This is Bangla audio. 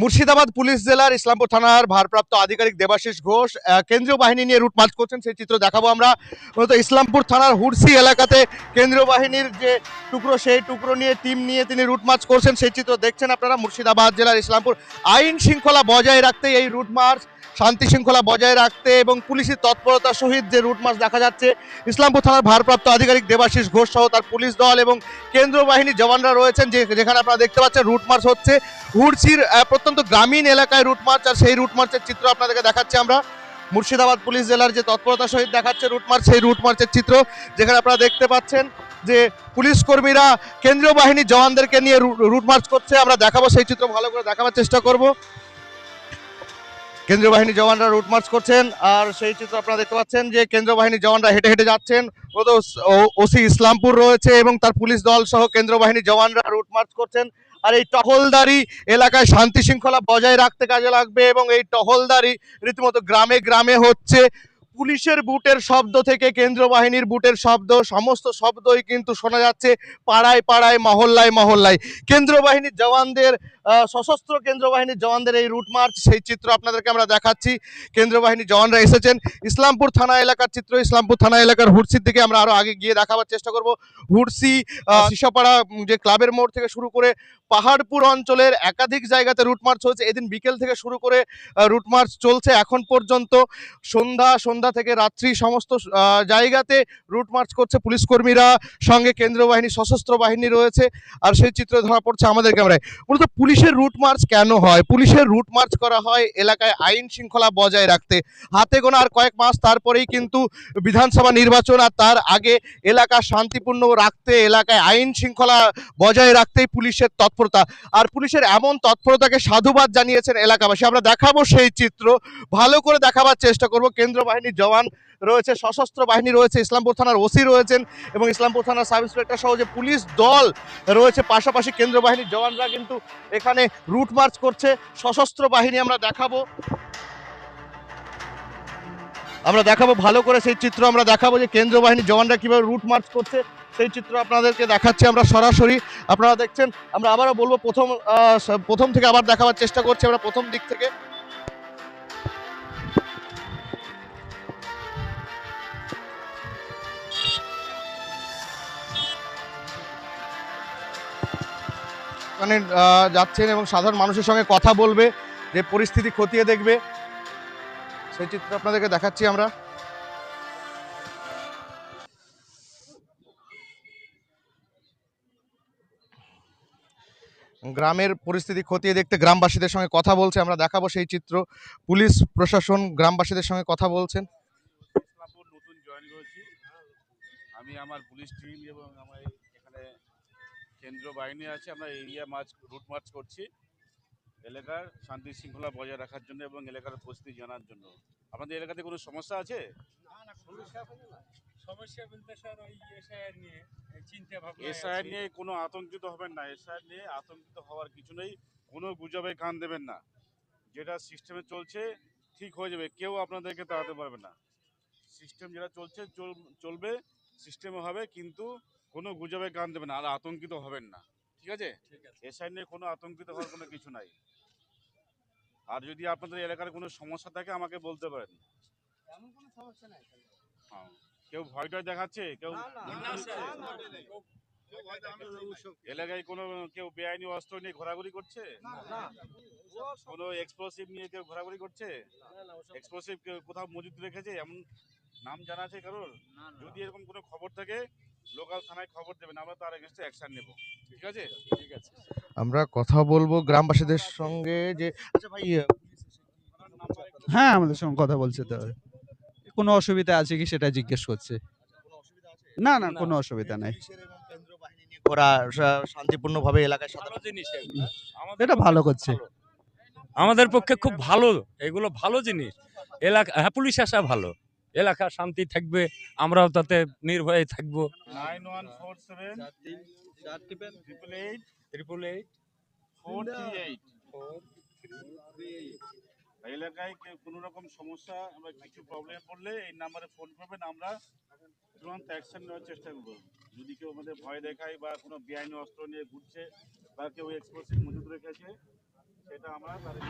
মুর্শিদাবাদ পুলিশ জেলার ইসলামপুর থানার ভারপ্রাপ্ত আধিকারিক দেবাশিস ঘোষ কেন্দ্রীয় বাহিনী নিয়ে রুট মার্চ করছেন। সেই চিত্র দেখাবো আমরা। মূলত ইসলামপুর থানার হুরসি এলাকাতে কেন্দ্রীয় বাহিনীর যে টুকরো, সেই টুকরো নিয়ে, টিম নিয়ে তিনি রুট মার্চ করছেন। সেই চিত্র দেখছেন আপনারা। মুর্শিদাবাদ জেলার ইসলামপুর আইন শৃঙ্খলা বজায় রাখতে এই রুট মার্চ শান্তি শৃঙ্খলা বজায় রাখতে এবং পুলিশের তৎপরতার সহিত যে রুট মার্চ দেখা যাচ্ছে, ইসলামপুর থানার ভারপ্রাপ্ত আধিকারিক দেবাশিস ঘোষ সহ তার পুলিশ দল এবং কেন্দ্রীয় বাহিনীর জওয়ানরা রয়েছেন যে যেখানে আপনারা দেখতে পাচ্ছেন রুট মার্চ হচ্ছে হুড়সির প্রত্যন্ত গ্রামীণ এলাকায় রুট মার্চ, আর সেই রুট মার্চের চিত্র আপনাদেরকে দেখাচ্ছি আমরা। মুর্শিদাবাদ পুলিশ জেলার যে তৎপরতা সহিত দেখাচ্ছে রুট মার্চ, সেই রুট মার্চের চিত্র যেখানে আপনারা দেখতে পাচ্ছেন যে পুলিশ কর্মীরা কেন্দ্রীয় বাহিনীর জওয়ানদেরকে নিয়ে রুট মার্চ করছে। আমরা দেখাবো সেই চিত্র ভালো করে দেখাবার চেষ্টা করব। কেন্দ্রীয় বাহিনীর জওয়ানরা রুট মার্চ করছেন, আর সেই চিত্র আপনারা দেখতে পাচ্ছেন যে কেন্দ্রীয় বাহিনীর জওয়ানরা হেঁটে হেঁটে যাচ্ছেন। ওসি ইসলামপুর রয়েছে এবং তার পুলিশ দল সহ কেন্দ্রীয় বাহিনীর জওয়ানরা রুট মার্চ করছেন। আর এই টহলদারি এলাকায় শান্তি শৃঙ্খলা বজায় রাখতে কাজে লাগবে এবং এই টহলদারি রীতিমতো গ্রামে গ্রামে হচ্ছে। পুলিশের বুটের শব্দ থেকে কেন্দ্রীয় বাহিনীর বুটের শব্দ, সমস্ত শব্দই কিন্তু শোনা যাচ্ছে পাড়ায় পাড়ায়, মহল্লায় মহল্লায়। কেন্দ্রীয় বাহিনীর জওয়ানদের সশস্ত্র কেন্দ্রীয় বাহিনীর জওয়ানদের এই রুট মার্চ সেই চিত্র আপনাদেরকে আমরা দেখাচ্ছি। কেন্দ্রীয় বাহিনীর জওয়ানরা এসেছেন। ইসলামপুর থানা এলাকার চিত্র ইসলামপুর থানা এলাকার হুডসির দিকে আমরা আরও আগে গিয়ে দেখাবার চেষ্টা করব। হুডসি আহ, সিসাপাড়া যে ক্লাবের মোড় থেকে শুরু করে পাহাড়পুর অঞ্চলের একাধিক জায়গাতে রুট মার্চ হয়েছে। এদিন বিকেল থেকে শুরু করে রুট মার্চ চলছে এখন পর্যন্ত। সন্ধ্যা সন্ধ্যা থেকে রাত্রি সমস্ত জায়গাতে রুট মার্চ করছে পুলিশ কর্মীরা। সঙ্গে কেন্দ্রীয় বাহিনী সশস্ত্র বাহিনী রয়েছে। আর সেই চিত্র ধরা পড়ছে আমাদের ক্যামেরায় মূলত পুলিশের রুট মার্চ কেন হয়? পুলিশের রুট মার্চ করা হয় এলাকায় আইন শৃঙ্খলা বজায় রাখতে। হাতে গোনা আর কয়েক মাস তারপরেই কিন্তু বিধানসভা নির্বাচন আর তার আগে এলাকা শান্তিপূর্ণ রাখতে, এলাকায় আইন শৃঙ্খলা বজায় রাখতেই পুলিশের তৎপরতা। আর পুলিশের এমন তৎপরতাকে সাধুবাদ জানিয়েছেন এলাকাবাসী। আমরা দেখাবো সেই চিত্র। ভালো করে দেখাবার চেষ্টা করব। কেন্দ্র বাহিনীর জওয়ান রয়েছে, সশস্ত্র বাহিনী রয়েছে, ইসলামপুর থানার ওসি রয়েছেন এবং ইসলামপুর থানার সাব ইন্সপেক্টর সহ যে পুলিশ দল রয়েছে, পাশাপাশি কেন্দ্র বাহিনীর জওয়ানরা কিন্তু এখানে রুট মার্চ করছে। সশস্ত্র বাহিনী আমরা দেখাবো। আমরা দেখাবো, ভালো করে সেই চিত্র আমরা দেখাবো যে কেন্দ্র বাহিনীর জওয়ানরা কীভাবে রুট মার্চ করছে। সেই চিত্র আপনাদেরকে দেখাচ্ছি আমরা সরাসরি। আপনারা দেখছেন, আমরা আবারও বলব, প্রথম প্রথম থেকে আবার দেখাবার চেষ্টা করছি আমরা প্রথম দিক থেকে। ওখানে যাচ্ছেন এবং সাধারণ মানুষের সঙ্গে কথা বলবে, যে পরিস্থিতি খতিয়ে দেখবে। সেই চিত্র আপনাদেরকে দেখাচ্ছি আমরা। গ্রামের পরিস্থিতি খতিয়ে দেখতে গ্রামবাসীদের সঙ্গে কথা বলছে, আমরা দেখাবো সেই চিত্র। পুলিশ, প্রশাসন, গ্রামবাসীদের সঙ্গে কথা বলছেন। আমি আমার পুলিশ টিম এবং আমার এই এখানে কেন্দ্র বাহিনী আছে আমরা এরিয়া মার্চ রুট মার্চ করছি এলাকার শান্তি শৃঙ্খলা বজায় রাখার জন্য এবং এলাকার পরিস্থিতি জানার জন্য। আপনাদের এলাকাতে কোনো সমস্যা আছে। এসআইআর নিয়ে কোনো আতঙ্কিত হবেন না এসআইআর নিয়ে আতঙ্কিত হওয়ার কিছু নেই কোনো গুজবে কান দেবেন না। যেটা সিস্টেমে চলছে ঠিক হয়ে যাবে কেউ আপনাদেরকে তাড়াতে পারবে না। সিস্টেম যেটা চলছে চল- চলবে সিস্টেমে হবে কিন্তু কোনো গুজবে কান দেবেন না আর আতঙ্কিত হবেন না। ঠিক আছে? এসআই নিয়ে কোনো আতঙ্কিত হওয়ার কোনো কিছু নাই। আর যদি আপনাদের এলাকার কোনো সমস্যা থাকে আমাকে বলতে পারেন। এমন কোনো সমস্যা নাই হ্যাঁ। কেউ ভয় টয় দেখাচ্ছে? কেউ এলাকায় কোনো কেউ বেআইনি অস্ত্র নিয়ে ঘোরাঘুরি করছে? কোনো এক্সপ্লোসিভ নিয়ে কেউ ঘোরাঘুরি করছে? এক্সপ্লোসিভ কেউ কোথাও মজুদ রেখেছে? এমন নাম জানা আছে কারোর? যদি এরকম কোনো খবর থাকে লোকাল থানায় খবর দেবেন আমরা তার এগেনস্টে অ্যাকশন নেব। ঠিক আছে? ঠিক আছে। আমরা কথা বলব গ্রামবাসীদের সঙ্গে যে আচ্ছা ভাই হ্যাঁ আমাদের সঙ্গে কথা বলছে তো। কোনো অসুবিধা আছে কি সেটা জিজ্ঞেস করছে? না না কোনো অসুবিধা নাই। পুলিশের এবং কেন্দ্রীয় বাহিনী নিয়ে ঘোরা সা- শান্তিপূর্ণভাবে এলাকায় সাধারণ জিনিস এটা ভালো করছে। আমাদের পক্ষে খুব ভালো এগুলো ভালো জিনিস। এলাকা হ্যাঁ পুলিশ আসা ভালো। এলাকা শান্তি থাকবে আমরাও তাতে নির্ভয়ে থাকব। Nine one four seven triple eight triple eight four three eight এলাকায় কেউ কোনো রকম সমস্যা বা কিছু প্রবলেম পড়লে এই নাম্বারে ফোন করবেন আমরা তুরন্ত অ্যাকশন নেওয়ার চেষ্টা করব। যদি কেউ আমাদের ভয় দেখায় বা কোনো বেআইনি অস্ত্র নিয়ে ঘুরছে বা কেউ এক্সপ্লোসিভ মজুদ রেখেছে সেটা আমরা তাদের